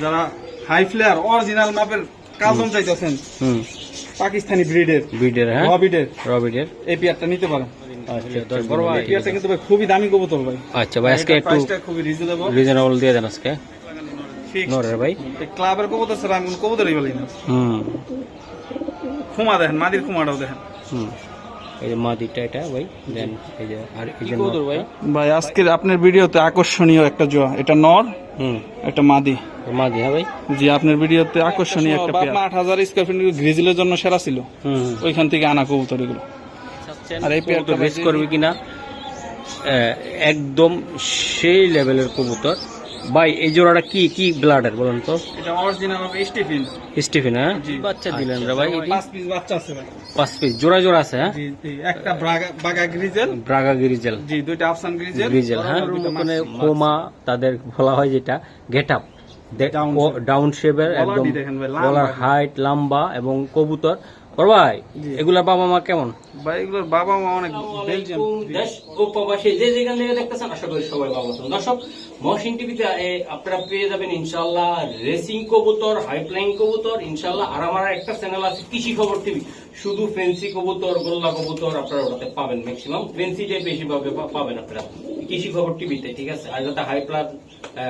যারা high flyer original মাপের কালদম চাইতেছেন পাকিস্তানি ব্রিডের ব্রিডের হ্যাঁ? রবিডের রবিডের এই পেয়ারটা নিতে পারেন। আচ্ছা পেয়ারটা কিন্তু ভাই খুবই দামি কবুতর ভাই। আচ্ছা ভাই আজকে একটু খুবই রিজনেবল রিজনেবল দিয়ে দেন আজকে। নরের ভাই। ক্লাবের কবুতর আমি কবুতরই বলি না। হুম। খুমা দেখেন মাদির খুমাটাও দেখেন। হুম। এই যে মাদিটা এটা ভাই দেন এই যে আর এই যে ভাই? ভাই আজকের আপনার ভিডিওতে আকর্ষণীয় একটা জোয়া এটা নর হুম। একটা মাদি। মাদি হ্যাঁ ভাই? জি আপনার ভিডিওতে আকর্ষণীয় একটা পেয়ার। আট হাজার স্কোয়ার ফিট গ্রিজেলের জন্য সেরা ছিল। হুম ওইখান থেকে আনা কবুতর এগুলো আর এই পেয়ারটা কবুতর করবে কিনা? আহ, একদম সেই লেভেলের কবুতর। ভাই এই জোড়াটা কি কি ব্লাডের বলেন তো? এটা অরিজিনাল হবে স্টিফিন স্টিফেন হ্যাঁ? জি। বাচ্চা দিলেন রে ভাই পাঁচ পিস বাচ্চা আছে ভাই। পাঁচ পিস জোড়া জোড়া আছে হ্যাঁ? জি জি একটা ব্রাগা বাগা গ্রিজেল ব্রাগা গিরিজেল জি দুইটা আফসান গ্রিজেল গ্রিজেল হ্যাঁ? মানে। হোমা তাদের বলা হয় যেটা গেট আপ ডাউন শেপের একদম গলার হাইট লম্বা এবং কবুতর। ভাই এগুলার বাবা মা কেমন? ভাই এগুলোর বাবা মা অনেক বেলজিয়াম দেশ ও প্রবাসী যে যেখান থেকে দেখতেছেন আশা করি সবাই ভালো আছেন। দর্শক মহসিন টিভিতে আপনারা পেয়ে যাবেন ইনশাল্লাহ রেসিং কবুতর হাই ফ্লাইং কবুতর ইনশাল্লাহ আর আমার একটা চ্যানেল আছে কৃষি খবর টিভি শুধু ফেন্সি কবুতর গোল্লা কবুতর আপনারা ওটাতে পাবেন ম্যাক্সিমাম ফেন্সিটাই বেশি পাবে পাবেন আপনারা। কৃষি খবর টিভিতে ঠিক আছে? আর যাতে হাই প্লাস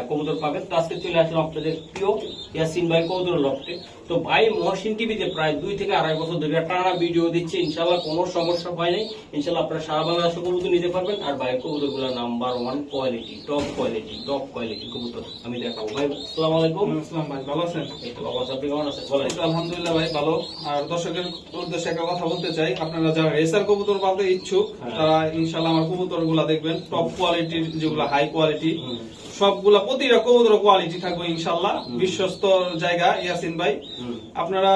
কবুতর পাবেন। তো আজকে চলে আসলাম আপনাদের প্রিয় ইয়াসিন ভাই কবুতর লফটে। তো ভাই মহসিন টিভিতে প্রায় দুই থেকে আড়াই বছর ধরে টানা ভিডিও দিচ্ছে। ইনশাল্লাহ কোনো সমস্যা হয় নাই। ইনশাল্লাহ আপনারা সারা বাংলাদেশে কবুতর নিতে পারবেন। আর ভাই কবুতরগুলো number one quality top quality top quality কবুতর আমি দেখাবো। ভাই আসসালামু আলাইকুম। ইসলাম ভাই ভালো আছেন? এই তো বাবা আপনি কেমন আছেন বলেন। আলহামদুলিল্লাহ ভাই ভালো। আর দর্শকের উদ্দেশ্যে একটা কথা বলতে চাই। আপনারা যারা রেসার কবুতর পালতে ইচ্ছুক হ্যাঁ। তারা ইনশাল্লাহ আমার কবুতরগুলা দেখবেন টপ কোয়ালিটির যেগুলো হাই কোয়ালিটি সবগুলা প্রতিটা কবুতর কোয়ালিটি থাকবে ইনশাল্লাহ বিশ্বস্ত জায়গা ইয়াসিন ভাই। আপনারা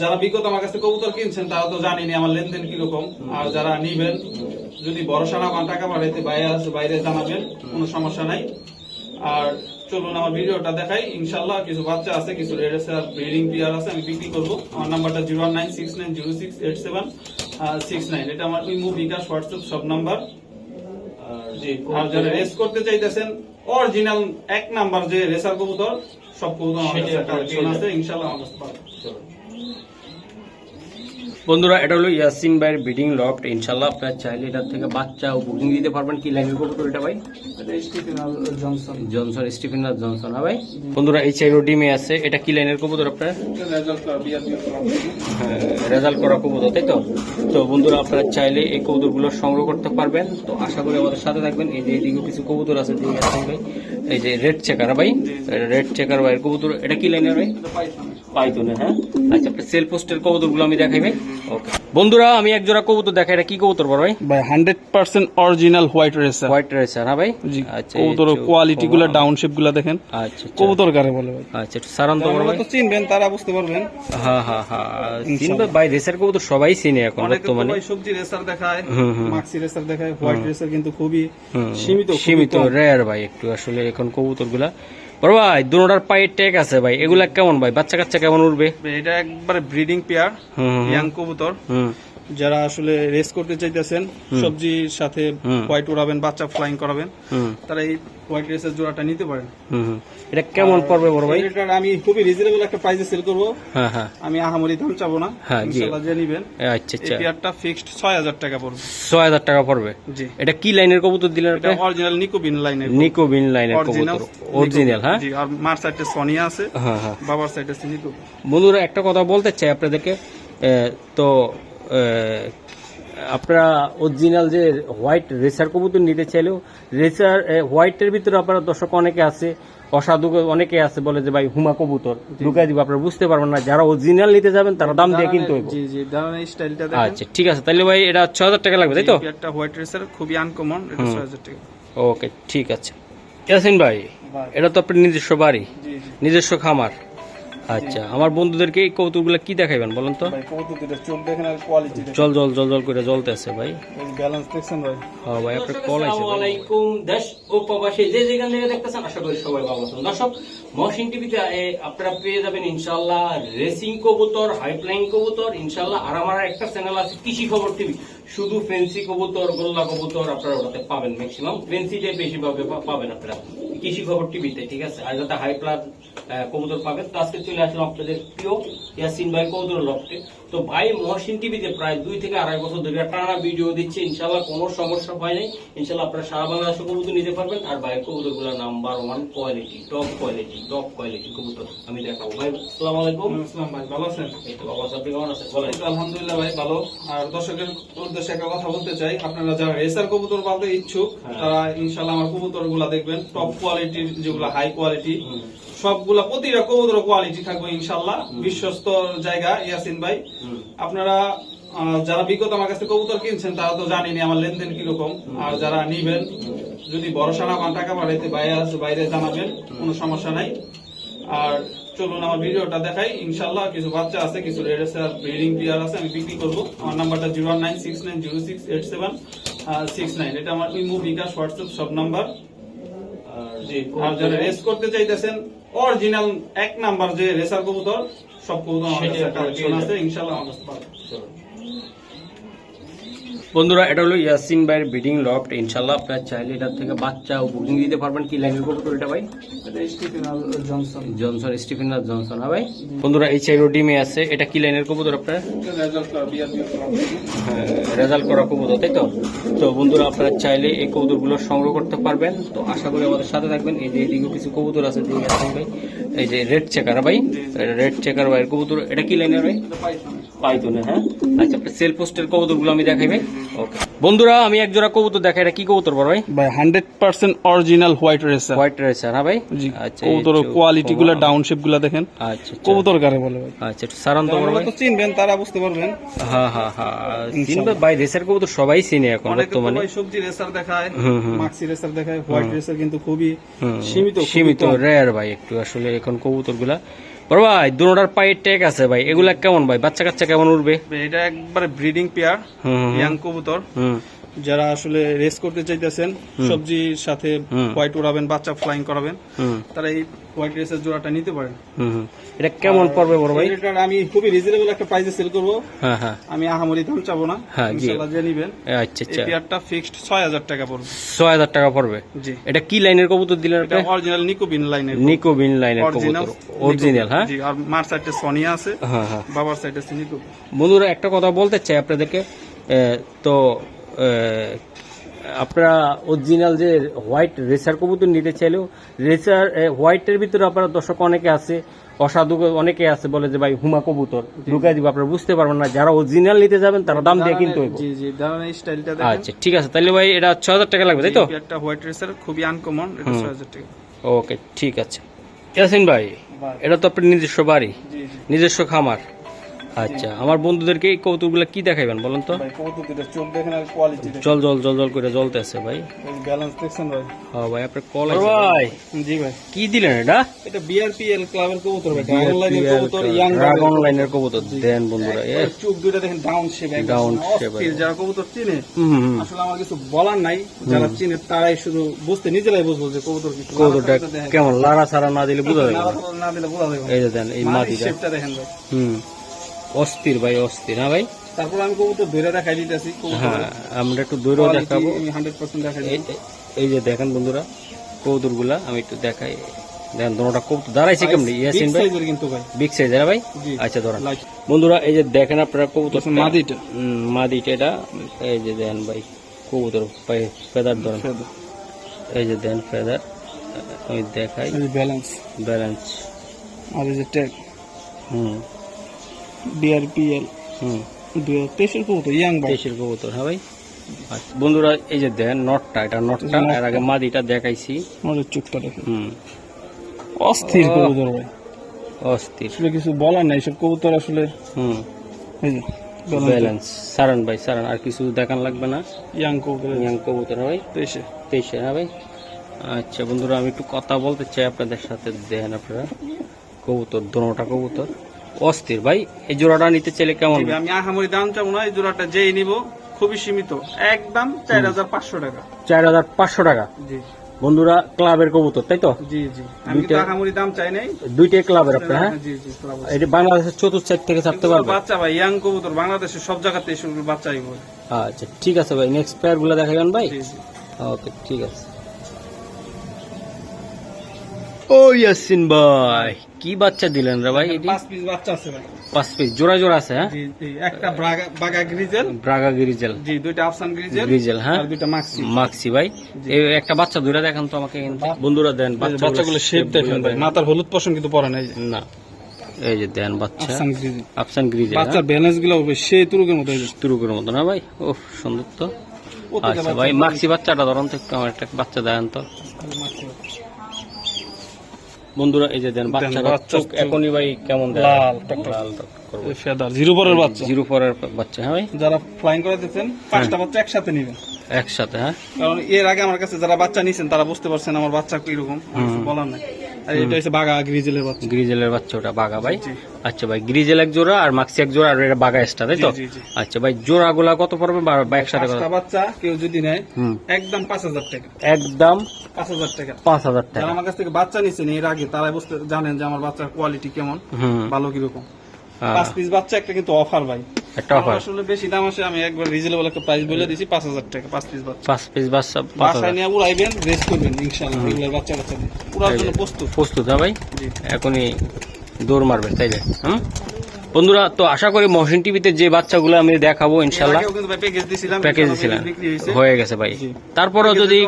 যারা বিগত আমার কাছে কবুতর কিনছেন তারা তো জানেনি আমার লেনদেন কীরকম। আর যারা নিবেন যদি ভরসা না পান টাকা পাঠাইতে বাইরে বাইরে জানাবেন কোনো সমস্যা নাই। আর চলুন আমার ভিডিওটা দেখাই। ইনশাল্লাহ কিছু বাচ্চা আছে কিছু রেডেসার ব্রিডিং পিয়ার আছে আমি বিক্রি করব। আমার নাম্বারটা zero nine six nine zero six eight seven six nine এটা আমার ইমো বিকাশ হোয়াটসঅ্যাপ সব নাম্বার। আর জি আর যারা রেস করতে চাইতেছেন অরিজিনাল এক নাম্বার যে রেসার কবুতর সব কবুতর আমার কাছে কালেকশন আছে। ইনশাল্লাহ আমার কাছে পাবেন। বন্ধুরা, এটা হলো ইয়াসিন ভাইয়ের ব্রিডিং লফট। ইনশাল্লাহ আপনারা চাইলে এটার থেকে বাচ্চা বুকিং দিতে পারবেন। কি লাইনের কবুতর এটা ভাই? জনসন জনসন স্টিফেন আর জনসন হ্যাঁ ভাই? বন্ধুরা, এই চাইরো ডিমে আছে। এটা কি লাইনের কবুতর আপনার? করা। রেজাল্ট করা কবুতর, তাই তো? তো বন্ধুরা, আপনারা চাইলে এই কবুতরগুলো সংগ্রহ করতে পারবেন। তো আশা করি আমাদের সাথে থাকবেন। এই যে এইদিকে কিছু কবুতর আছে, এই যে রেড চেকার ভাই? রেড চেকার ভাইয়ের কবুতর। এটা কি লাইনের ভাই? পাইথন। হ্যাঁ? আচ্ছা আপনার সেল পোস্টের কবুতরগুলো আমি দেখাই ভাই। ওকে বন্ধুরা আমি এক জোড়া কবুতর দেখাই এটা কি কবুতর বড় ভাই? ভাই hundred percent original white racer white racer হ্যাঁ ভাই? আচ্ছা কবুতর। কোয়ালিটি গুলা গুলা দেখেন। আচ্ছা আচ্ছা। কবুতর কারে বলে ভাই। আচ্ছা একটু সারান্ত বড় ভাই। তো চিনবেন তারা বুঝতে পারবেন। হ্যাঁ হ্যাঁ হ্যাঁ। চিনবে ভাই রেসার কবুতর সবাই চিনে এখন বর্তমানে। ভাই সবজি রেসার দেখায়। মাক্সি রেসার দেখায় হোয়াইট রেসার কিন্তু খুবই সীমিত সীমিত রেয়ার ভাই একটু আসলে এখন কবুতরগুলা বড় ভাই দুটার পায়ে ট্যাগ আছে ভাই। এগুলা কেমন ভাই? বাচ্চা কাচ্চা কেমন উঠবে? এটা একবারে ব্রিডিং পেয়ার ইয়াং কবুতর। হুম। যারা আসলে রেস করতে চাইতেছেন সবজির সাথে হোয়াইট উড়াবেন বাচ্চা ফ্লাইং করাবেন তারা এই হোয়াইট রেসের জোড়াটা নিতে পারেন। এটা কেমন পড়বে বড় ভাই? এটার আমি খুবই রিজনেবল একটা প্রাইসে সেল করব। হ্যাঁ হ্যাঁ। আমি আহামরি দাম চাবো না। হ্যাঁ। ইনশাআল্লাহ যে নিবেন। আচ্ছা আচ্ছা। পেয়ারটা ফিক্সড ছয় হাজার টাকা পড়বে। ছয় হাজার টাকা পড়বে? জি। এটা কি লাইনের কবুতর দিলেন এটা অরিজিনাল নিকোবিন লাইনের নিকোবিন লাইনের কবুতর। অরিজিনাল হ্যাঁ? জি আর মার সাইডে সোনিয়া আছে। হ্যাঁ হ্যাঁ। বাবার সাইডে আছে বন্ধুরা একটা কথা বলতে চাই আপনাদেরকে। তো আপনারা অরিজিনাল যে হোয়াইট রেসার কবুতর নিতে চাইলেও রেসার হোয়াইটের ভিতরে আপনারা দর্শক অনেকে আছে অসাধু অনেকে আছে বলে যে ভাই হুমা কবুতর ঢুকাই দিব আপনারা বুঝতে পারবেন না যারা অরিজিনাল নিতে যাবেন তারা দাম দিয়ে কিনতে হইব। জি জি দাঁড়ান স্টাইলটা দেখেন। আচ্ছা ঠিক আছে তাহলে ভাই এটা ছ হাজার টাকা লাগবে তাই তো? পেয়ারটা হোয়াইট রেসার খুবই আনকমন এটা টাকা। ওকে ঠিক আছে। ইয়াসিন ভাই এটা তো আপনার নিজস্ব বাড়ি নিজস্ব খামার। আচ্ছা আমার বন্ধুদেরকে এই কৌতুকগুলো কি দেখাইবেন বলেন তো? জল জল জল জল করে জ্বলতে আছে ভাই। ব্যালেন্স দেখছেন ভাই? হ্যাঁ ভাই আপনার কল আছে আলাইকুম দেশ ও প্রবাসী যে যেখান থেকে দেখতেছেন আশা করি সবাই ভালো আছেন। দর্শক মহসিন টিভিতে আপনারা পেয়ে যাবেন ইনশাআল্লাহ রেসিং কবুতর হাই ফ্লাইং কবুতর ইনশাআল্লাহ আর আমার একটা চ্যানেল আছে কৃষি খবর টিভি। শুধু ফেন্সি কবুতর গোল্লা কবুতর আপনারা ওটাতে পাবেন ম্যাক্সিমাম ফেন্সিটাই বেশি পাবে পাবেন আপনারা। কৃষি খবর টিভিতে ঠিক আছে? আর যাতে হাই প্লাস কবুতর পাবেন তো আজকে চলে আসলাম আপনাদের প্রিয় ইয়াসিন ভাই কবুতর লফটে। তো ভাই মহসিন টিভিতে প্রায় দুই থেকে আড়াই বছর ধরে টানা ভিডিও দিচ্ছে ইনশাল্লাহ কোনো সমস্যা হয় নাই। ইনশাল্লাহ আপনারা সারা বাংলাদেশে কবুতর নিতে পারবেন। আর ভাই কবুতরগুলো number one quality top quality top quality কবুতর আমি দেখাবো। ভাই আসসালামু আলাইকুম। ইসলাম ভাই ভালো আছেন? এই তো বাবা আপনি কেমন আছেন? বলেন। আলহামদুলিল্লাহ ভাই ভালো। আর দর্শকের উদ্দেশ্যে একটা কথা বলতে চাই। আপনারা যারা রেসার কবুতর পালতে ইচ্ছুক হ্যাঁ। তারা ইনশাল্লাহ আমার কবুতরগুলা দেখবেন টপ কোয়ালিটির যেগুলো হাই কোয়ালিটি সবগুলা প্রতিটা কবুতর কোয়ালিটি থাকবে ইনশাল্লাহ। বিশ্বস্ত জায়গা ইয়াসিন ভাই। আপনারা যারা বিগত আমার কাছে কবুতর কিনছেন তারা তো জানেনি আমার লেনদেন কীরকম। আর যারা নিবেন যদি ভরসা না পান টাকা পাঠাইতে বাইরে বাইরে জানাবেন কোনো সমস্যা নাই। আর চলুন আমার ভিডিওটা দেখাই। ইনশাল্লাহ কিছু বাচ্চা আছে কিছু রেড আর ব্রিডিং প্লেয়ার আছে আমি বিক্রি করব। আমার নাম্বারটা zero nine six nine zero six eight seven six nine এটা আমার ইমো বিকাশ হোয়াটসঅ্যাপ সব নাম্বার। জি। আর যারা রেস করতে চাইতেছেন অরিজিনাল এক নাম্বার যে রেসার কবুতর সব কবুতর কালেকশন আছে ইনশাল্লাহ আমার কাছে পাবেন বন্ধুরা এটা হলো ইয়াসিন ভাইয়ের ব্রিডিং লফট ইনশাল্লাহ আপনার চাইলে এটার থেকে বাচ্চা ও বুকিং দিতে পারবেন। কি লাইনের এটা ভাই? এটা আর জনসন জনসন স্টিফেন আর জনসন হ্যাঁ ভাই? বন্ধুরা এই চাইরো ডিমে আছে। এটা কি লাইনের কবুতর আপনার? রেজাল্ট রেজাল্ট করা কবুতর তাই তো? তো বন্ধুরা আপনারা চাইলে এই কবুতরগুলো সংগ্রহ করতে পারবেন। তো আশা করি আমাদের সাথে থাকবেন। এই যে এদিকেও কিছু কবুতর আছে ইয়াসিন ভাই। এই যে রেড চেকার ভাই? রেড চেকার ভাইয়ের কবুতর। এটা কি লাইনের ভাই? পাইথনে হ্যাঁ? আচ্ছা সেল পোস্টের কবুতরগুলো আমি দেখাই ভাই। ওকে বন্ধুরা আমি এক জোড়া কবুতর এটা কি কবুতর বড় ভাই? ভাই hundred percent original white racer white racer হ্যাঁ ভাই? আচ্ছা কবুতর কোয়ালিটি গুলা ডাউন শেপগুলা দেখেন। আচ্ছা আচ্ছা। কবুতর কারে বলে ভাই। আচ্ছা একটু সারান্ত বড় ভাই। তো চিনবেন তারা বুঝতে পারবেন। হ্যাঁ হ্যাঁ হ্যাঁ। চিনবে ভাই রেসার কবুতর সবাই চিনে এখন অনেকে বর্তমানে। ভাই সবজি রেসার দেখায়। মাক্সি রেসার দেখায় হোয়াইট রেসার কিন্তু খুবই সীমিত সীমিত রেয়ার ভাই একটু আসলে এখন কবুতরগুলা বড় ভাই দুটার পায়ে ট্যাগ আছে ভাই। এগুলা কেমন ভাই? বাচ্চা কাচ্চা কেমন উঠবে এটা একবারে ব্রিডিং পেয়ার ইয়াং কবুতর। হুম। যারা আসলে রেস করতে চাইতেছেন সবজির সাথে হোয়াইট উড়াবেন বাচ্চা ফ্লাইং করাবেন তারা এই হোয়াইট রেসের জোড়াটা নিতে পারেন। এটা কেমন পড়বে বড় ভাই? আমি খুবই রিজনেবল একটা প্রাইসে সেল করব। হ্যাঁ হ্যাঁ। আমি আহামরি দাম চাবো না। হ্যাঁ, ইনশাআল্লাহ যে নিবেন। আচ্ছা আচ্ছা। পেয়ারটা ফিক্সড ছয় হাজার টাকা পড়বে। ছয় হাজার টাকা পড়বে? জি। এটা কি লাইনের কবুতর দিলেন এটা অরিজিনাল নিকোবিন লাইনের নিকো বিন লাইনের কবুতর। অরিজিনাল হ্যাঁ? জি আর মার সাইডে সোনিয়া আছে হ্যাঁ হ্যাঁ। বাবার সাইডে আছে নিকোবিন বন্ধুরা একটা কথা বলতে চাই আপনাদেরকে। তো আপনারা অরিজিনাল যে হোয়াইট রেসার কবুতর নিতে চাইলেও রেসার হোয়াইটের ভিতরে আপনারা দর্শক অনেকে আছে অসাধু অনেকে আছে বলে যে ভাই হুমা কবুতর ঢুকাই দিব। আপনারা বুঝতে পারবেন না যারা অরিজিনাল নিতে যাবেন তারা দাম দিয়ে কিনতে আচ্ছা ঠিক আছে তাহলে ভাই এটা ছ হাজার টাকা লাগবে তাই তো? একটা হোয়াইট রেসার খুবই আনকমন এটা ছয় হাজার টাকা। ওকে ঠিক আছে। ইয়াসিন ভাই এটা তো আপনার নিজস্ব বাড়ি নিজস্ব খামার। আচ্ছা আমার বন্ধুদেরকে এই কৌতুকগুলো কি দেখাইবেন বলেন তো? জল জল জল জল করে জ্বলতে আছে ভাই। ব্যালেন্স দেখছেন ভাই? হ্যাঁ ভাই আপনার কল ভাই জি ভাই। কি দিলেন এটা? এটা বিআরপিএল ক্লাবের কবুতর ভাই ড্রাগন লাইনের কবুতর ইয়াং ড্রাগন লাইনের কবুতর। দেন বন্ধুরা চোখ দুটো দেখেন ডাউন শেপ shape, অস্থির যারা কবুতর চিনে। আসলে আমার কিছু বলার নাই। যারা চিনে তারাই শুধু বুঝতে নিজেরাই বুঝব যে কবুতর কি কবুতরটা কেমন লাড়া ছাড়া না দিলে বোঝা যাবে? না। দিলে বোঝা যাবে। এই দেন এই মাটিটা। শেপটা দেখেন ভাই। হুম। অস্থির ভাই অস্থির। হ্যাঁ ভাই? তারপর আমি কবুতর ধরে দেখাই দিতেছি হ্যাঁ আমরা একটু দূরেও দেখাবো। হান্ড্রেড পার্সেন্ট দেখাই এই- যে দেখেন বন্ধুরা কবুতরগুলা আমি একটু দেখাই। দেখেন দোনোটা কবুতর দাঁড়াইছে কেমনি? ইয়াসিন ভাই? কিন্তু ভাই। বিগ সাইজ হ্যাঁ ভাই? আচ্ছা ধরেন। বন্ধুরা এই যে দেখেন আপনারা কবুতর মাদিটা। মাদিটা এটা। এই যে দেন ভাই কবুতর ফেদার ধরেন। এই যে দেন ফেদার আমি দেখাই। ব্যালেন্স ব্যালেন্স আর এই যে ট্যাগ হুম। বিআরপিএল হুম। দুই হাজার তেইশের কবুতর ইয়াং ভাই। দেশের কবুতর হ্যাঁ ভাই? আচ্ছা, বন্ধুরা এই যে দেন নটটা এটা নটটা এর আগে মাদিটা দেখাইছি। আমাদের চোখটা দেখেন। হুম। অস্থির কবুতর ভাই। অস্থির। আসলে কিছু বলার নাই সব কবুতর আসলে হুম। এই যে ব্যালেন্স সারান ভাই সারান আর কিছু দেখান লাগবে না? ইয়াং কবুতর ইয়াং কবুতর হ্যাঁ ভাই? তেইশে। তেইশে হ্যাঁ ভাই? আচ্ছা বন্ধুরা আমি একটু কথা বলতে চাই আপনাদের সাথে। দেখেন আপনারা কবুতর দোনোটা কবুতর। অস্থির। ভাই এই জোড়াটা নিতে চাইলে কেমন আমি আহামরি দাম চাবো না এই জোড়াটা যেই নিব খুবই সীমিত। একদম চার হাজার পাঁচশো টাকা। চার হাজার পাঁচশো টাকা? জি। বন্ধুরা ক্লাবের কবুতর তাই তো? জি জি। আমি দাম চাই নাই। দুইটাই ক্লাবের আপনার হ্যাঁ? জি জি বাংলাদেশের চতুর্থ সাইড থেকে ছাড়তে পারবে? বাচ্চা ভাই ইয়াং কবুতর বাংলাদেশের সব জায়গাতে এসব বাচ্চাই বলে আচ্ছা ঠিক আছে ভাই নেক্সট প্লেয়ারগুলো দেখাবেন ভাই? জি জি। ওকে ঠিক আছে। ও ইয়াসিন ভাই। কি বাচ্চা দিলেন রে ভাই এটি? পাঁচ পিস বাচ্চা আছে ভাই। পাঁচ পিস জোড়া জোড়া আছে হ্যাঁ? জি জি একটা ব্রাগা বাগা গ্রিজেল ব্রাগা গিরিজেল জি দুইটা আফসান গ্রিজেল গ্রিজেল হ্যাঁ? আর দুইটা মাক্সি মাক্সি ভাই। এই একটা বাচ্চা দেখেন তো আমাকে বন্ধুরা দেন বাচ্চাগুলো শেপ দেখেন ভাই। মাথার হলুদ পশম কিন্তু পরে নাই। না। এই যে দেন বাচ্চা। আফসান গ্রিজেল আফসান গ্রিজেল ব্যালেন্সগুলো সেই তুরুকের মতো তুরুকের মতো না ভাই? ও সুন্দর তো। আচ্ছা ভাই মাক্সি বাচ্চাটা ধরুন তো আমার একটা বাচ্চা দেন তো। বন্ধুরা এই যে দেন বাচ্চারা চোখ এখনই ভাই কেমন লাল। লাল ফেদার জিরো পরের বাচ্চা। জিরো পরের বাচ্চা হ্যাঁ ভাই? যারা ফ্লাইং করে দিচ্ছেন পাঁচটা বাচ্চা একসাথে নিবেন। একসাথে হ্যাঁ? কারণ এর আগে আমার কাছে যারা বাচ্চা নিছেন তারা বুঝতে পারছেন আমার বাচ্চা কীরকম। রকম কিছু বলার নাই। আর এটা হচ্ছে বাগা গ্রিজেলের বাচ্চা। গ্রিজেলের বাচ্চা ওটা ভাই। আচ্ছা ভাই গ্রিজেল এক জোড়া আর মাক্সি এক জোড়া আর এটা এক্সট্রা তাই তো। আচ্ছা ভাই কত পড়বে? বা বা একসাথে কত? বাচ্চা কেউ যদি নেয় একদম পাঁচ হাজার টাকা। একদম টাকা। যারা আমার কাছ থেকে বাচ্চা নিছেন এর আগে তারা বুঝতে জানেন যে আমার বাচ্চার কোয়ালিটি কেমন ভালো কীরকম। পাঁচ পিস বাচ্চা একটা কিন্তু অফার ভাই। একটা অফার আসলে বেশি দাম আসে আমি একবার রিজনেবল একটা প্রাইস বলে দিছি পাঁচ হাজার টাকা পাঁচ পিস বাচ্চা। পাঁচ পিস বাচ্চা বাসায় নিয়ে উড়াইবেন রেস্ট করবেন ইনশাল্লাহ এগুলোর বাচ্চা বাচ্চা উড়ার জন্য প্রস্তুত। প্রস্তুত হ্যাঁ ভাই? জি। এখনই দৌড় মারবে তাইলে হুম? বন্ধুরা তো আশা করি মহসিন টিভিতে যে বাচ্চাগুলো আমি দেখাবো ইনশাল্লাহ প্যাকেজ দিছিলাম হয়েছে। হয়ে গেছে ভাই। তারপরেও যদি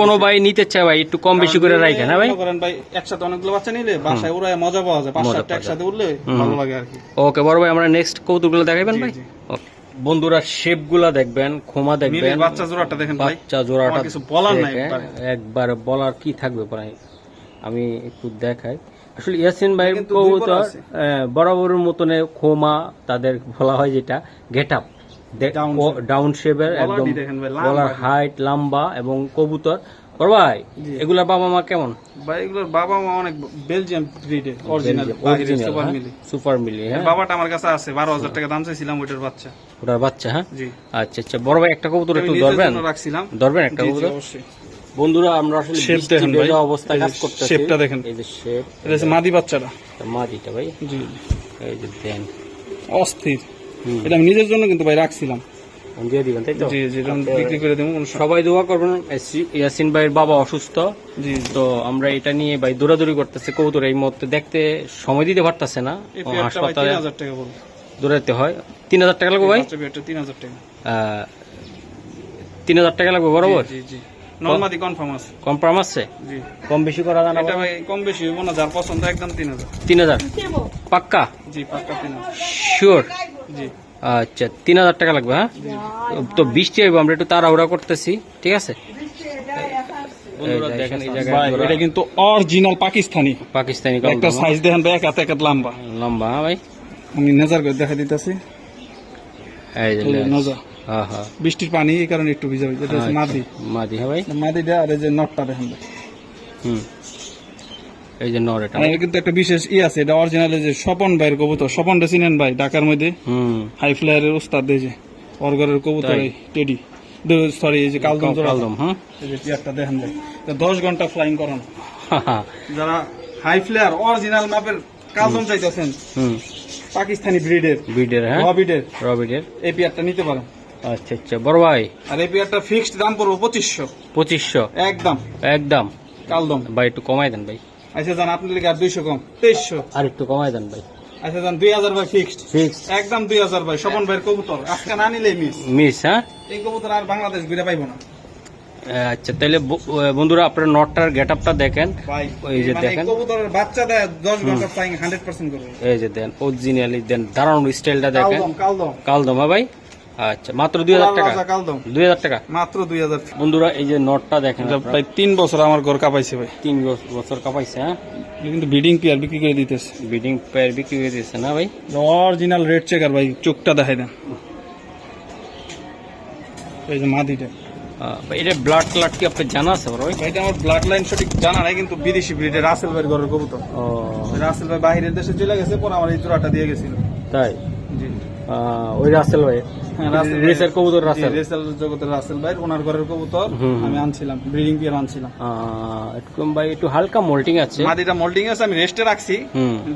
কোনো ভাই নিতে চায় ভাই একটু কম বেশি করে রাখেন হ্যাঁ ভাই? একসাথে অনেকগুলো বাচ্চা নিলে বাসায় ওরা মজা পাওয়া যায় পাঁচ সাতটা একসাথে উঠলে ভালো লাগে আর কি। ওকে বড় ভাই আমরা নেক্সট কৌতুকগুলো দেখাবেন ভাই। Okay. বন্ধুরা শেপগুলা দেখবেন খোমা দেখবেন। বাচ্চা জোড়াটা দেখেন ভাই। বাচ্চা জোড়াটা কিছু বলার নাই একবার বলার কি থাকবে প্রায়? আমি একটু দেখাই। আসলে ইয়াসিন দুই কবুতর বরাবরের মতনে খোমা তাদের বলা হয় যেটা গেট আপ ডাউন শেপের একদম ভাই, গলার হাইট লম্বা এবং কবুতর। ভাই। এগুলা বাবা মা কেমন? ভাই এগুলোর বাবা মা অনেক বেলজিয়াম ব্রিডের অরিজিনাল সুপার মিলি সুপার মিলি হ্যাঁ? বাবাটা আমার কাছে আছে বারো হাজার টাকা দাম চাইছিলাম ওইটার বাচ্চা। ওটার বাচ্চা হ্যাঁ? জি। আচ্ছা আচ্ছা বড় ভাই একটা কবুতর একটু ধরবেন? রাখছিলাম। ধরবেন একটা কবুতর? অবশ্যই। বন্ধুরা আমরা আসলে বৃষ্টি দেখেন ভাই। যে কাজ করতেছি। shape-টা দেখেন। এই যে শেপ এটা হচ্ছে মাদি বাচ্চাটা মাদিটা ভাই। জি। এই যে দেন। অস্থির। এটা আমি নিজের জন্য কিন্তু ভাই রাখছিলাম। দিয়ে দিবেন তাই তো? জি জি বিক্রি করে দেবো সবাই দোয়া করবেন ইয়াসিন ভাইয়ের বাবা অসুস্থ। জি তো আমরা এটা নিয়ে ভাই দৌড়াদৌড়ি করতেছে। কবুতর এই মুহূর্তে দেখতে সময় দিতে পারতেছে না। হাসপাতালে দৌড়াতে হয়। তিন হাজার টাকা লাগবে ভাই? তিন হাজার টাকা। তিন হাজার টাকা লাগবে বরাবর? জি জি। নর্মাদি কনফার্ম আছে। কম পারাম আছে? জি। কম বেশি করা জানা এটা ভাই কম বেশি হইব না যার পছন্দ একদম তিন হাজার। তিন হাজার? পাক্কা? জি পাক্কা তিন হাজার। শিওর জি। আচ্ছা তিন হাজার টাকা লাগবে হ্যাঁ? তো বৃষ্টি হইব আমরা একটু তাড়াহুড়া করতেছি ঠিক আছে? দেখেন এই জায়গায় এটা কিন্তু অরিজিনাল পাকিস্তানি পাকিস্তানি একটা সাইজ দেখেন ভাই এক হাত এক লম্বা। লম্বা হ্যাঁ ভাই? আমি নেজার করে দেখা দিতেছি। এই যে হ্যাঁ হ্যাঁ। বৃষ্টির পানি এই কারণে একটু ভিজা ভিজা। এটা হচ্ছে আচ্ছা, মাদি মাদি হ্যাঁ ভাই? মাদিটা আর এই যে নটটা দেখেন হুম। এই যে নর এটা। এর কিন্তু একটা বিশেষ ই আছে এটা অরিজিনাল যে স্বপন ভাইয়ের কবুতর। স্বপনটা চিনেন ভাই ঢাকার মধ্যে? হুম। হাই ফ্লায়ারের উস্তাদ এই যে অরগরের কবুতর এই টেডি। সরি এই যে কালদম হ্যাঁ। এই যে পেয়ারটা দেখেন ভাই। এটা দশ ঘণ্টা ফ্লাইং করানো। যারা হাই ফ্লেয়ার অরিজিনাল মাপের কালদম চাইতেছেন হুম। পাকিস্তানি ব্রিডের বিডের হ্যাঁ। রবিডের রবিডের এই পেয়ারটা নিতে পারেন। আচ্ছা আচ্ছা। বড় ভাই আর এই পেয়ারটা ফিক্সড দাম পড়ব পঁচিশশো। পঁচিশশো? একদম। একদম? কালদম। ভাই একটু কমাই দেন ভাই। আচ্ছা যান আপনার লিগে আর দুইশো কম তেইশশো। আর একটু কমাই দেন ভাই। আচ্ছা যান দুই হাজার ভাই ফিক্সড ফিক্স একদম দুই হাজার ভাই স্বপন ভাইয়ের কবুতর। আজকে না নিলেই মিস মিস হ্যাঁ? এই কবুতর আর বাংলাদেশ ঘুরে পাইবো না। আচ্ছা তাহলে বন্ধুরা আপনার নটটার গেট আপটা দেখেন যে মানে দেখেন। বাচ্চা দেয় দশ ঘণ্টা ফ্লাইং হান্ড্রেড পার্সেন্ট এই যে দেন অরিজিনালি দেন দারুণ স্টাইলটা দেখেন। কালদম কালদমা। ভাই? আচ্ছা মাত্র দুই হাজার টাকা? দুই হাজার টাকা? মাত্র দুই হাজার বন্ধুরা এই যে নটটা দেখেন প্রায় তিন বছর আমার ঘর কাপাইছে ভাই। তিন বছ- বছর কাপাইছে হ্যাঁ? কিন্তু ব্রিডিং পেয়ার বিক্রি করে দিতেছে। বিডিং পেয়ার বিক্রি করে দিয়েছে না ভাই? অরিজিনাল রেড চেকার ভাই চোখটা দেখাই দেন। এই যে মাদিটা। এটা ব্লাড কি আপনার জানা আছে বড় ভাই? ভাই এটা আমার ব্লাড লাইন সঠিক জানা নাই কিন্তু বিদেশি ব্রিডের রাসেল ভাইয়ের ঘরের কবুতর। ও। রাসেল ভাই বাহিরের দেশে চলে গেছে পরে আমার এই জোড়াটা দিয়ে গেছিল। তাই? ওই রাসেল ভাই। হ্যাঁ, রাসেল রেসের কবুতর রাসেল। রেসেল জগতের রাসেল ভাই ওনার ঘরের কবুতর। আমি আনছিলাম ব্রিডিং পেয়ার আনছিলাম। একটু ভাই একটু হালকা মোল্টিং আছে। মাদিটা মোল্ডিং আছে আমি রেস্টে রাখছি।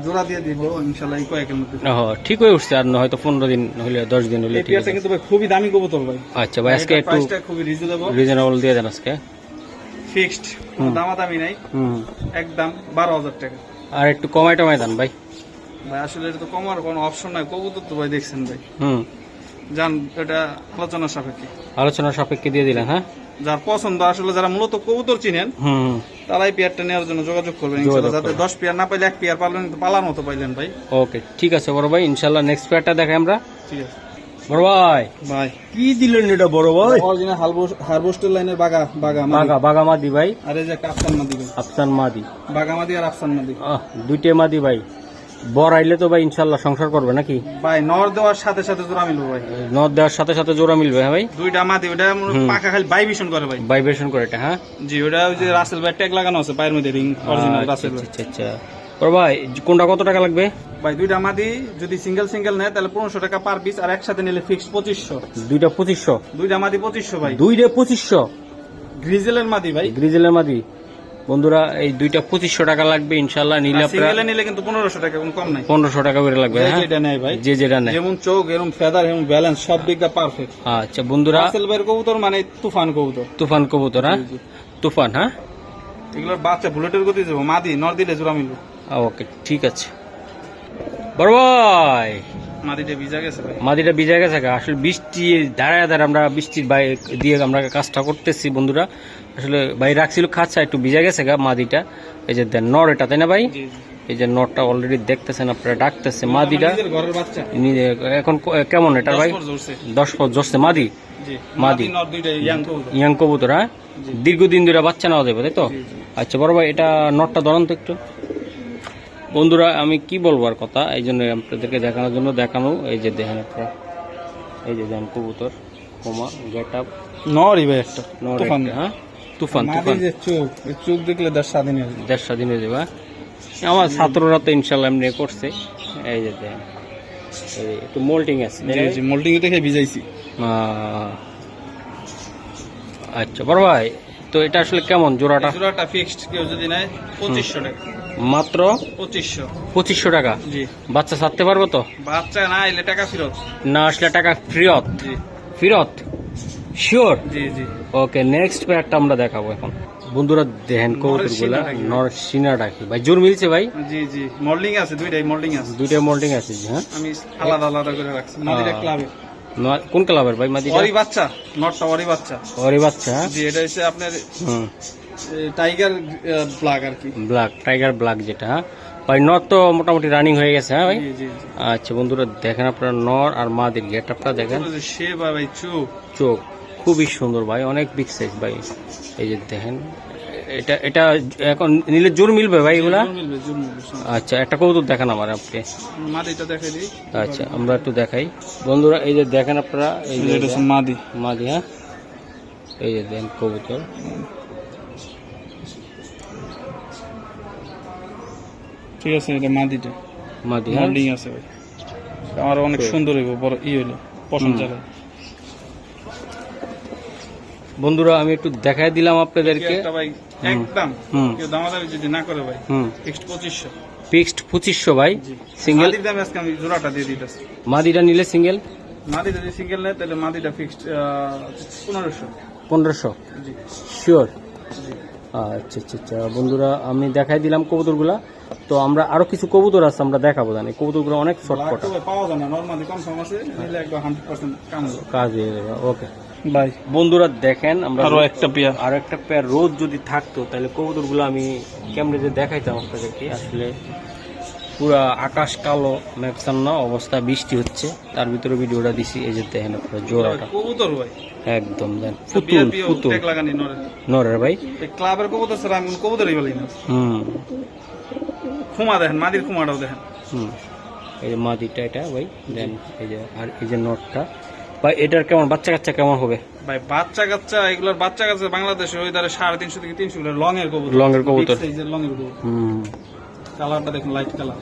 জোড়া দিয়ে দিব ইনশাল্লাহ কয়েকের মধ্যে। ও ঠিক হয়ে উঠছে আর হয়তো পনেরো দিন হলে দশ দিন হলে ঠিক আছে। কিন্তু ভাই খুবই দামি কবুতর ভাই। আচ্ছা ভাই আজকে একটু প্রাইসটা খুবই রিজনেবল রিজনেবল দিয়ে দেন আজকে। ফিক্সড। দামাদামি নাই। একদম বারো হাজার টাকা। আর একটু কমাই টমাই দেন ভাই। ভাই আসলে এটা তো কমার কোনো অপশন নাই। কবুতর তো ভাই দেখছেন ভাই। হুম। জান এটা আলোচনা সাপেক্ষে। আলোচনা সাপেক্ষে দিয়ে দিলেন হ্যাঁ? যার পছন্দ আসলে যারা মূলত কবুতর চিনেন তারাই পেয়ারটা নেওয়ার জন্য যোগাযোগ করবেন ইনশাআল্লাহ যাতে দশ পেয়ার না পাইলে এক পেয়ার পালার মতো পাইলেন ভাই। ওকে ঠিক আছে বড় ভাই ইনশাল্লাহ নেক্সট পেয়ারটা দেখাই আমরা। ঠিক আছে। বড় ভাই। ভাই। কি দিলেন এটা বড় ভাই? অরিজিনাল হারবোস্টের লাইনের বাগা বাগা বাগা বাগা মাদি ভাই। আর যে আফসান মাদি আফসান মাদি। বাগা মাদি আর আফসান মাদি। দুইটে মাদি ভাই। বর আইলে তো ভাই ইনশাল্লাহ সংসার করবে নাকি? ভাই নর দেওয়ার সাথে সাথে জোড়া মিলবে ভাই। নদ দেওয়ার সাথে সাথে জোড়া মিলবে হ্যাঁ ভাই? দুইটা মাদি ওটা। পাখা খালি ভাইব্রেশন করে ভাই। ভাইব্রেশন করে এটা হ্যাঁ? জি ওটা ওই যে রাসেল ভাই ট্যাগ লাগানো আছে পায়ের মধ্যে রিং অরিজিনাল রাসেল আচ্ছা আচ্ছা বড় ভাই কোনটা কত টাকা লাগবে? ভাই দুইটা মাদি যদি সিঙ্গেল সিঙ্গেল নেয় তাহলে পনেরোশো টাকা পার পিস আর একসাথে নিলে ফিক্সড পঁচিশশো। দুইটা পঁচিশশো? দুইটা মাদি পঁচিশশো ভাই। দুইটা পঁচিশশো? গ্রিজেলের মাদি ভাই। গ্রিজেলের মাদি বন্ধুরা এই দুইটা পঁচিশশো টাকা লাগবে ইনশাল্লাহ নিলে আপনারা নিলে কিন্তু পনেরোশো টাকা কোনো কম নাই। পনেরোশো টাকা করে লাগবে হ্যাঁ? যেটা নেয় ভাই। যে যেটা নেয়। যেমন চোখ এরকম ফেদার এরকম ব্যালেন্স সব দিকটা পারফেক্ট আচ্ছা বন্ধুরা। রাসেল ভাইয়ের কবুতর মানে তুফান কবুতর। তুফান কবুতর হ্যাঁ। তুফান হ্যাঁ? এগুলোর বাচ্চা বুলেটের গতি যাব মাদি নর দিলে জোড়া মিলবো। ওকে ঠিক আছে। বড় ভাই! মাদিটা ভিজা গেছে। আসলে বৃষ্টি দাঁড়ায় দাঁড়া আমরা বৃষ্টির বাইরে দিয়ে আমরা কাজটা করতেছি বন্ধুরা। আসলে ভাই রাখছিল খাচ্ছা একটু ভিজে গেছে গা মাদিটা এই যে নর এটা তাই না ভাই? এই যে নরটা অলরেডি দেখতেছেন আপনারা ডাকতেছে মাদিটা এখন কেমন এটা ভাই? দশ পর জোরছে। জসছে মাদি মাদি। ইয়াং কবুতর। হ্যাঁ? দীর্ঘদিন ধরে বাচ্চা নেওয়া যাবে তাই তো। আচ্ছা বড় ভাই এটা নটটা ধরান তো একটু। বন্ধুরা আমি কি বলব আর কথা? এই জন্য আপনাদেরকে দেখানোর জন্য দেখানো এই যে দেখেন আপনারা। এই যে দেখেন কবুতর কোমা গেট আপ নরই ভাই একটা। তুফান। হ্যাঁ? তুফান তুফান। যে চোখ চোখ দেখলে দেড় স্বাধীন হয়ে যাবে। দেড় স্বাধীন হয়ে যাবে হ্যাঁ? আমার ছাত্ররা তো ইনশাল্লাহ এমনি করছে। এই যে দেখেন এই একটু মোল্টিং আছে মোল্ডিং দেখে ভিজাইছি। আচ্ছা বড় ভাই তো এটা আসলে কেমন জোড়াটা? জোড়াটা ফিক্সড কেউ যদি নেয় পঁচিশশো টাকা। মাত্র? পঁচিশশো। পঁচিশশো টাকা? জি। বাচ্চা ছাড়তে পারব তো? বাচ্চা না এলে টাকা ফেরত। না আসলে টাকা ফিরত? জি। ফিরত? শিওর জি জি। ওকে নেক্সট প্যাকটা আমরা দেখাবো এখন। বন্ধুরা দেখেন কবুতরগুলা সিনাটা কি? নর সিনা ডাকি ভাই জোর মিলছে ভাই? জি জি। মোল্ডিং আছে দুইটাই মোল্ডিং আছে। দুইটাই মোল্ডিং আছে জি, হ্যাঁ? আমি আলাদা আলাদা করে রাখছি। আহ। ক্লাবে কোন কালাবের ভাই মাদিটা অরি বাচ্চা নটটা অরি বাচ্চা। ওরে বাচ্চা? জি এটা হচ্ছে আপনার টাইগার ব্ল্যাক আর কি। ব্ল্যাক টাইগার ব্ল্যাক যেটা। ভাই নর তো মোটামুটি রানিং হয়ে গেছে হ্যাঁ ভাই? জি জি জি। আচ্ছা বন্ধুরা দেখেন আপনারা নর আর মাদির গেট আপটা দেখেন সে ভাই চোখ। চোখ খুবই সুন্দর ভাই অনেক বিগ সাইজ ভাই। এই যে দেখেন এটা এটা এখন নিলে জোর মিলবে ভাই এগুলা। আচ্ছা একটা কৌতুক দেখান আমার আপনি। আচ্ছা আমরা একটু দেখাই। বন্ধুরা এই যে দেখেন আপনারা এই যে মাদি। মাদি হ্যাঁ? এই যে দেখেন কবুতর। ঠিক আছে এটা মাদিটা। মাদি হ্যাঁ? মোল্ডিং আছে ভাই। আমার অনেক সুন্দর হইব বড় ই হইল পছন্দ। বন্ধুরা আমি একটু দেখাই দিলাম আপনাদেরকে। একদম। হুম। কেউ দামাদামি যদি না করে ভাই ফিক্সড পঁচিশশো। ফিক্সড পঁচিশশো ভাই সিঙ্গেল দামে আজকে আমি জোড়াটা দিয়ে দিতেছি। মাদিটা নিলে সিঙ্গেল মাদি যদি সিঙ্গেল নেয় তাহলে মাদিটা ফিক্সড পনেরোশো। পনেরোশো? শিওর আচ্ছা আচ্ছা আচ্ছা। বন্ধুরা আমি দেখাই দিলাম কবুতরগুলা। তো আমরা আরও কিছু কবুতর আছে আমরা দেখাবো জানি। কবুতরগুলো অনেক শর্টকট পাওয়া যায় না নর্মালি কনফার্ম আছে নিলে একবার হান্ড্রেড পার্সেন্ট কাম হবে কাজ হয়ে যাবে ওকে। ভাই বন্ধুরা দেখেন আমরা আরও একটা পেয়ার। আর একটা পেয়ার রোদ যদি থাকতো তাহলে কবুতরগুলো আমি ক্যামেরা যে দেখাইতাম আপনাদেরকে। আসলে পুরা আকাশ কালো মেঘসান্ন অবস্থা বৃষ্টি হচ্ছে। তার ভিতরে ভিডিওটা দিছি এই যে দেখেন আপনারা জোড়াটা। কবুতর ভাই। একদম দেন ফুতুল ফুতুল। ট্যাগ লাগানি নরে নরের ভাই। এই ক্লাবের কবুতর ছাড়া আমি কবুতরই বলি না। হুম। খুমা দেখেন মাদির খুমাটাও দেখেন। হুম। এই যে মাদিটা এটা ভাই দেন এই যে আর এই যে নটটা। ভাই এটার কেমন বাচ্চা কাচ্চা কেমন হবে? ভাই বাচ্চা কাচ্চা এগুলোর বাচ্চা কাচ্চা বাংলাদেশে ওই ধারে সাড়ে তিনশো থেকে তিনশো লং এর কবুতর। Long এর কবুতর। লং এর কবুতর। হুম। কালারটা দেখুন লাইট কালার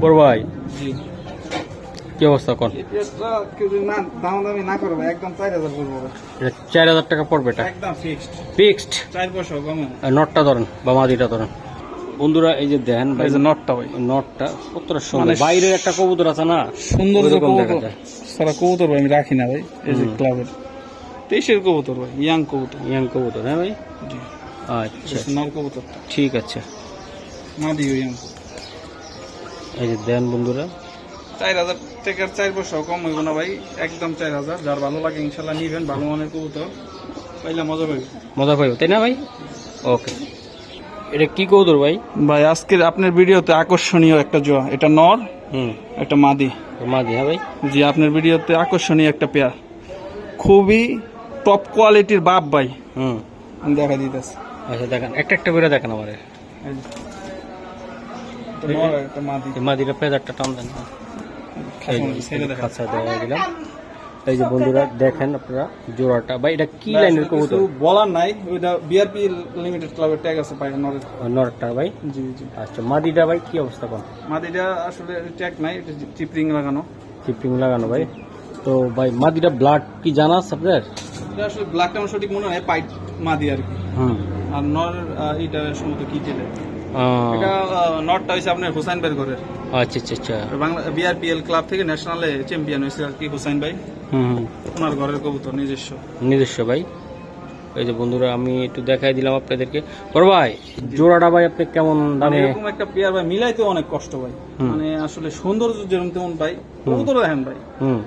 বড় ভাই। জি। কি অবস্থা কোন? চার হাজার টাকা পড়বে এটা? একদম ফিক্সড ফিক্সড চার পয়সা নটটা ধরেন বা মাদিটা ধরেন। বন্ধুরা এই যে দেন ভাই যে নটটা ভাই। নটটা কতটা সুন্দর। মানে- বাইরের একটা কবুতর আছে না? সুন্দর কবুতর। সারা কবুতর ভাই আমি রাখি না ভাই এই যে ক্লাবের তেইশের কবুতর ভাই ইয়াং কবুতর। ইয়াং কবুতর হ্যাঁ ভাই? আচ্ছা। নর কবুতরটা। ঠিক আছে। মাদি ওই আমি এই যে দেন বন্ধুরা। চার হাজার টাকার চার বছর কম হইব না ভাই একদম চার হাজার। যার ভালো লাগে ইনশাল্লাহ নিবেন ভালো মানের কবুতর। পাইলে মজা পাবে মজা পাইব তাই না ভাই? ওকে এটা কি কৌদর ভাই? ভাই আজকের আপনার ভিডিওতে আকর্ষণীয় একটা জোয়া এটা নর হুম। একটা মাদি। মাদি হ্যাঁ ভাই। জি আপনার ভিডিওতে আকর্ষণীয় একটা পেয়ার খুবই টপ কোয়ালিটির বাপ ভাই। হুম। দেখা দিতেছি। আচ্ছা দেখেন একটা একটা করে দেখেন আমার। একটা মাদিটা পেজারটা টান দেন এই খাসা যে, ছেড়ে দেখা খাঁচা দেওয়া দিলাম এই যে বন্ধুরা দেখেন আপনারা জোড়াটা। ভাই এটা কি লাইনের কবুতর? বলার নাই ওইটা বিআরপি লিমিটেড ক্লাবের ট্যাগ আছে পাই নরটা ভাই? জি জি। আচ্ছা মাদিটা ভাই কি অবস্থা কোন মাদিটা আসলে ট্যাগ নাই এটা চিপরিং লাগানো। চিপিং লাগানো ভাই। তো ভাই মাদিটা ব্লাড কি জানা আছে আপনার এটা আসলে ব্ল্যাক টাউন সঠিক মনে হয় পাইট মাদি আর কি। হুম। আর নর এটা সম্ভবত কি আহ, এটা নটটা আপনার ভাইয়ের ঘরের। আচ্ছা আচ্ছা আচ্ছা। বাংলা বিআরপিএল ক্লাব থেকে ন্যাশনালে চ্যাম্পিয়ন হয়েছে আর কি হুসাইন ভাই। হুম হুম। ওনার ঘরের কবুতর নিজস্ব। নিজস্ব ভাই। এই যে বন্ধুরা আমি একটু দেখাই দিলাম আপনাদেরকে। বড় ভাই জোড়াটা ভাই আপনি কেমন দামে? এরকম একটা পেয়ার ভাই মিলাইতে অনেক কষ্ট ভাই। মানে আসলে সৌন্দর্য যেরকম তেমন ভাই কবুতর দেখেন ভাই। হুম।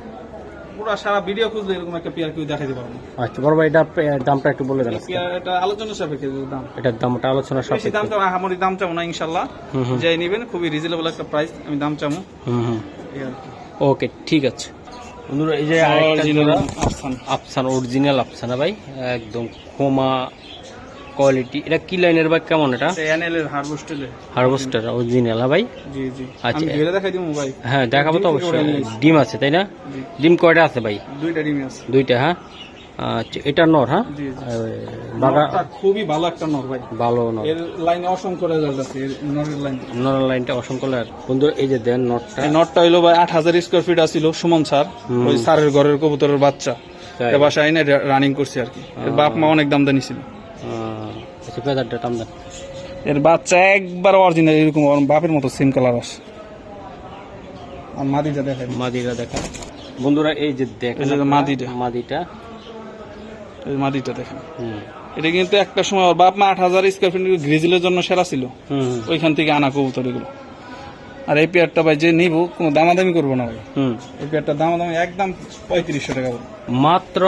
পুরো সারা ভিডিও খুঁজলে এরকম একটা পেয়ার কেউ দেখাইতে পারব না। আচ্ছা বড় ভাই এটা দামটা একটু বলে দেন এটা আলোচনা সাপেক্ষে দাম। এটার দামটা আলোচনা সাপেক্ষে দাম তো আমার দাম চাবো না হুম যাই নিবেন খুবই রিজনেবল একটা প্রাইস আমি দাম চাবো। হুম ওকে ঠিক আছে। বন্ধুরা এই যে আরেকটা। আফসান অরিজিনাল আফসানা ভাই? একদম খোমা কোয়ালিটি এটা কি লাইনের ভাই কেমন এটা? হারভেস্টার অরিজিনাল ভাই? জি জি। আচ্ছা। দেখাই ভাই। হ্যাঁ দেখাবো তো ডিম অবশ্যই। ডিম আছে তাই না? ডিম কয়টা আছে ভাই? দুইটা ডিমই আছে। দুইটা হ্যাঁ? আচ্ছা এটা নর হ্যাঁ? বাগা খুবই ভালো একটা নর ভাই। ভালো নর। এর লাইনে অসংখ্য রেজাল্ট আছে এর নরের লাইন নর লাইনটা অসংখ্য লাইন বন্ধু এই যে দেন নটটা নটটা হইল ভাই স্কোয়ার ফিট আছিল সুমন স্যার। ওই স্যারের ঘরের কবুতরের বাচ্চা। এনে রানিং করছে আর কি। বাপ মা অনেক দাম দানি ছিল টান দেন। এর বাচ্চা একবার অরিজিনাল এরকম ওর বাপের মতো সেম কালার আর মাদিটা দেখেন। মাদিটা বন্ধুরা এই যে দেখেন মাদিটা। মাদিটা। এই মাদিটা দেখেন। হুম। এটা কিন্তু একটা সময় ওর বাপ মা আট হাজার স্কোয়ার ফিট গ্রিজিলের জন্য সেরা ছিল। ওইখান থেকে আনা কবুতর এগুলো। আর এই পেয়ারটা ভাই যে নিব কোনো দামাদামি করব না ভাই। হুম। এই পেয়ারটা দামাদামি একদম পঁয়ত্রিশশো টাকা পড়বে। মাত্র?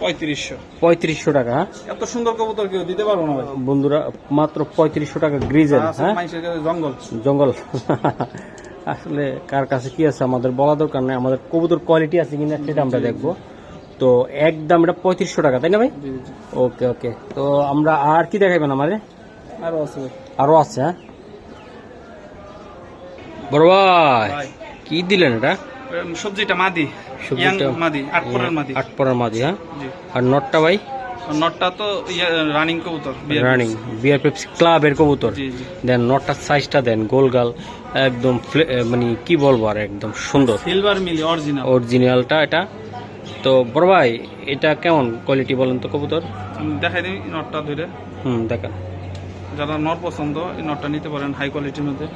পঁয়ত্রিশশো। পঁয়ত্রিশশো টাকা? হ্যাঁ? এত সুন্দর কবুতর কেউ দিতে পারব না ভাই। বন্ধুরা মাত্র পঁয়ত্রিশশো টাকা গ্রিজেল আছে হ্যাঁ? জঙ্গল। জঙ্গল। আসলে কার কাছে কি আছে আমাদের বলা দরকার নেই। আমাদের কবুতর কোয়ালিটি আছে কিনা সেটা আমরা দেখব। তো একদম এটা পঁয়ত্রিশশো টাকা তাই না ভাই? ওকে ওকে। তো আমরা আর কি দেখাবেন আমাদের আরও আছে আরও আছে হ্যাঁ? বড় ভাই কি দিলেন এটা? সবজিটা মাদি সবজিটা- মাদি আট পরের মাদি। আট পরের মাদি হ্যাঁ? আর নটটা ভাই? নটটা তো রানিং কবুতর রানিং বিয়ার পেপসি ক্লাবের কবুতর। দেন নটটার সাইজটা দেন গোলগাল একদম মানে কি বলব আর একদম সুন্দর। সিলভার মিলি অরিজিনাল অরিজিনালটা এটা। তো বড় ভাই এটা কেমন কোয়ালিটি বলেন তো কবুতর? দেখাই দিই নটটা ধরে। হুম দেখেন। যারা নর পছন্দ এই নটটা নিতে পারেন হাই কোয়ালিটির মধ্যে।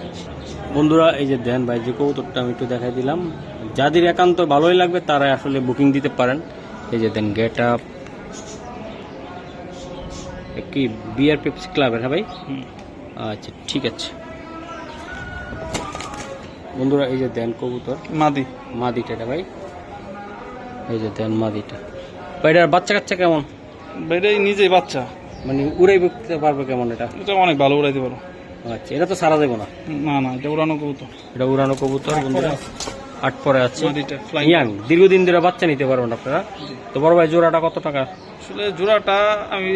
বন্ধুরা এই যে দেন ভাই যে কবুতরটা আমি একটু দেখাই দিলাম যাদের একান্ত ভালোই লাগবে তারা আসলে বুকিং দিতে পারেন। এই যে দেন গেট আপ কি বিয়ার পেপসি ক্লাবের হ্যাঁ ভাই? আচ্ছা ঠিক আছে। বন্ধুরা এই যে দেন কবুতর। মাদি। মাদিটা এটা ভাই। এই যে দেন মাদিটা। ভাই এটার বাচ্চা কাচ্চা কেমন এটাই নিজেই বাচ্চা। মানে উড়াই বুকতে পারবে কেমন এটা? এটা অনেক ভালো উড়াইতে পারো। আচ্ছা এটা তো সারা দেবো না? না না এটা উড়ানো কবুতর। এটা উড়ানো কবুতর বন্ধুরা। আট পরে আছে। ইয়াং দীর্ঘদিন ধরে বাচ্চা নিতে পারবেন আপনারা। তো বড় ভাই জোড়াটা কত টাকা? আসলে জোড়াটা আমি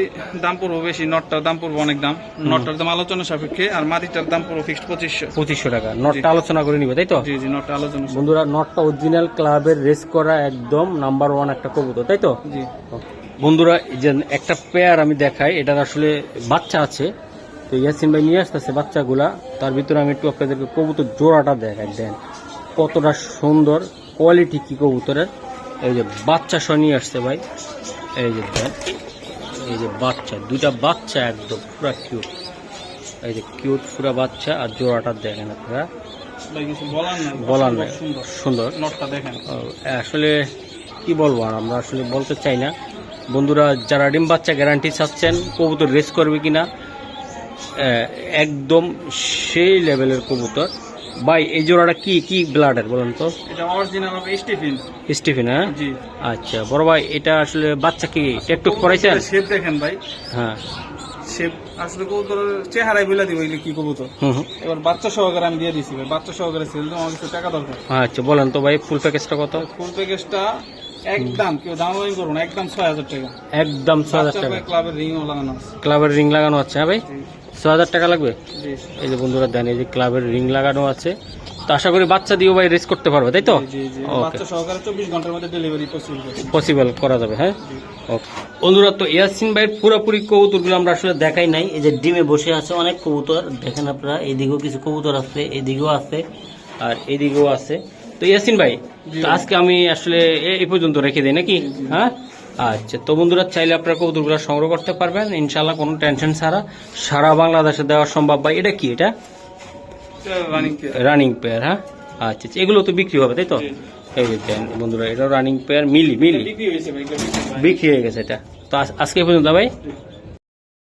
দাম পড়ব বেশি নটটার দাম পড়ব অনেক দাম। নটটার দাম আলোচনা সাপেক্ষে আর মাটিটার দাম পড়ব ফিক্সড পঁচিশশো। পঁচিশশো টাকা। নটটা আলোচনা করে নিবে তাই তো? জি জি নটটা আলোচনা বন্ধুরা নটটা অরিজিনাল ক্লাবের রেস করা একদম নাম্বার ওয়ান একটা কবুতর তাই তো? জি। বন্ধুরা যে একটা পেয়ার আমি দেখাই এটার আসলে বাচ্চা আছে। তো ইয়াসিন ভাই নিয়ে আসতেছে বাচ্চাগুলা। তার ভিতরে আমি একটু আপনাদেরকে কবুতর জোড়াটা দেখাই দেন কতটা সুন্দর কোয়ালিটি কি কবুতরের। এই যে বাচ্চা সহ নিয়ে আসছে ভাই। এই যে দেন এই যে বাচ্চা দুইটা বাচ্চা একদম পুরা কিউট এই যে কিউট পুরা বাচ্চা আর জোড়াটা দেখেন আপনারা। বলার নাই। সুন্দর আসলে কি বলব আর আমরা আসলে বলতে চাই না। বন্ধুরা যারা ডিম বাচ্চা গ্যারান্টি চাচ্ছেন কবুতর রেস করবে কিনা আহ, একদম সেই লেভেলের কবুতর। ভাই এই জোড়াটা কি কি ব্লাডের বলেন তো? এটা অরিজিনাল হবে স্টিফিন স্টিফেন হ্যাঁ? জি। আচ্ছা বড় ভাই এটা আসলে বাচ্চা কি টেকটুক করাইছেন শেপ দেখেন ভাই। হ্যাঁ। শেপ আসলে চেহারায় বলে দিব কি কবুতর। এবার বাচ্চা সহকারে আমি দিয়ে দিছি ভাই। বাচ্চা সহকারে সেল তো আমার কিছু টাকা দরকার। আচ্ছা বলেন তো ভাই ফুল প্যাকেজটা কত? ফুল প্যাকেজটা একদম কেউ দামাদামি করব না একদম ছয় হাজার টাকা। একদম ছ হাজার টাকা। ক্লাবের রিংও লাগানো আছে। ক্লাবের রিং লাগানো আছে হ্যাঁ ভাই? জি, ছ হাজার টাকা লাগবে? এই যে বন্ধুরা দেন এই যে ক্লাবের রিং লাগানো আছে। তো আশা করি বাচ্চা দিয়েও ভাই রেস করতে পারবে তাই তো? জি, জি, জি। ওকে বাচ্চা সহকারে চব্বিশ ঘণ্টার মধ্যে ডেলিভারি পসিবল করা যাবে হ্যাঁ? ওকে বন্ধুরা তো ইয়াসিন ভাইয়ের পুরোপুরি কবুতরগুলো আমরা আসলে দেখাই নাই। এই যে ডিমে বসে আছে অনেক কবুতর। দেখেন আপনারা এদিকেও কিছু কবুতর আছে এইদিকেও আছে আর এদিকেও আছে। তো ইয়াসিন ভাই তো আজকে আমি আসলে এই পর্যন্ত রেখে দিই নাকি? হ্যাঁ? আচ্ছা তো বন্ধুরা চাইলে আপনারা কবুতরগুলো সংগ্রহ করতে পারবেন। ইনশাল্লাহ কোনো টেনশন ছাড়া। সারা বাংলাদেশে দেওয়া সম্ভব ভাই। এটা কি এটা? রানিং পেয়ার হ্যাঁ? আচ্ছা আচ্ছা এগুলো তো বিক্রি হবে তাই তো? এই যে বন্ধুরা এটা রানিং পেয়ার মিলি মিলি। বিক্রি হয়। গেছে এটা। তো আজ- আজকে পর্যন্ত ভাই।